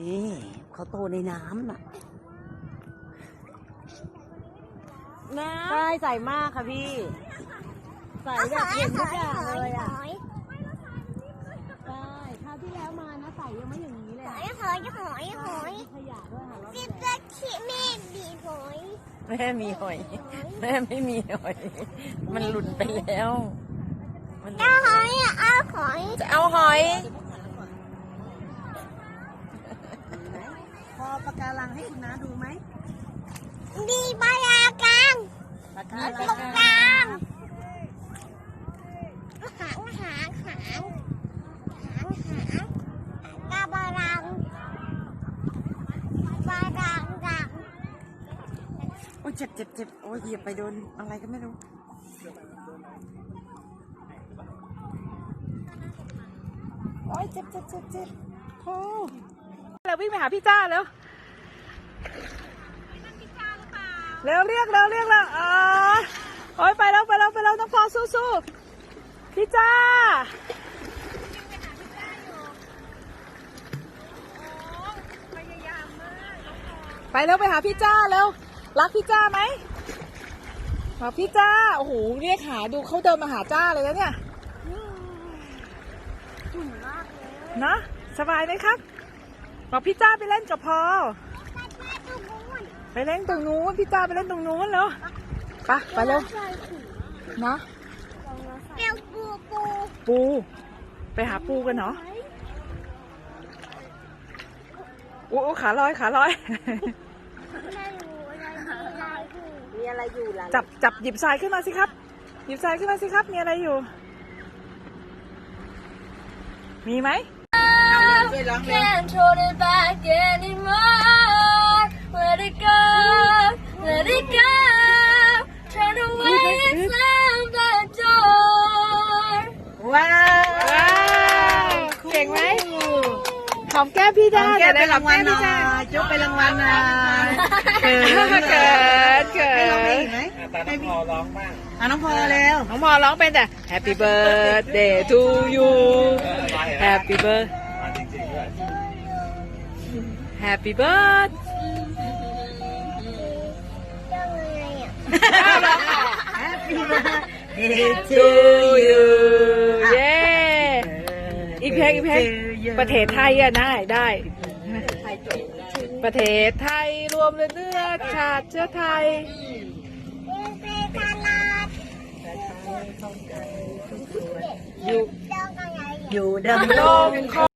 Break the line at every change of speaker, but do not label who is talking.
นี่เขาโตในน้ำน่ะ
น้
ใช่ใส่มากค่ะพี่ ใส่แบบเห็นทุกอย่างเลยอะใช่คราวที่แล้วมานะใส่ยังไม่อย่างนี้เลย
ห
อะ
อยหอยหอยหอย
มีขยะด้วยค่ะรอบ
สิ
ที่
บ
แล้ว
จะขี้เมฆดีหอยำ
แม่มีหอย แม่ไม่มีหอย มันหลุดไปแล้ว มันหลุ
เอา
ด
หอยอะเอาหอย
จะเอาหอย
พอปะการังให้คุณน้าดูไหม
ดีบายากลาง
ปะกา
ต
รั
รงงกลางหางหางหางหางหางกาบารังบารังรัง
โอ้ยเจ็บเจ็บเจ็บโอ้ยเหยียบไปโดนอะไรก็ไม่รู้โอ้ยเจ็บเจ็บเจ็บเจ็บโอ้เราวิ่งไปหาพี่จ้าแล้ว เร็วเรียกเร็วเรียกแล้วอ๋อโอ้ยไปแล้วไปแล้วไปแล้วน้องพอสู้สู้ๆพี่จ้าไปแล้วไปหาพี่จ้าแล้วรักพี่จ้าไหมบอกพี่จ้าโอ้โหเรียกหาดูเขาเดินมาหาจ้าเลยแล้วเนี่ยนะสบายไหมครับบอกพี่จ้าไปเล่นกับพอ ไปเล่นตรงนู้นพี่จ้าไปเล่นตรงนู้นแล้วไปไปเร็วนะ
เปียวปูปู
ปู ไปหาปูกันเหรอโอ้โอ้ขาลอยขาลอย
ไม่รู้อะไรมีอะไรอยู่
มีอะไรอยู่หลัง
จับจับหยิบทรายขึ้นมาสิครับ หยิบทรายขึ้นมาสิครับ มีอะไรอยู่ มีไหม
Can't hold it back anymore.
ก่งไหมหอมแก้มพี่จ้า
แก้ไป
เดี๋ยว
รางวัลหน่อ
หอมแก้ม
ยยกไปรางวัลหน่อยเขิ
พี่
น
จ้าเกิดเกิ
ให้ร้องเพลง
ด
อีกไหมให้พี่ร้องบ้างอะน้องพอแล้ว
น้องพอร้องเป็นแต่ Happy birthday to you Happy birthday Happy birthday
ยังไงอะ
Happy birthday to
to
you
you เย้ อีกเพลงอีกเพลงประเทศไทยอะได้ได้ ประเทศไทยรวมเลยเนื้อชาติเชื้อไทย
เป็นไปตลาด
อยู่
เจ้าอะไร
อยู่ดำ
ล
รง
มค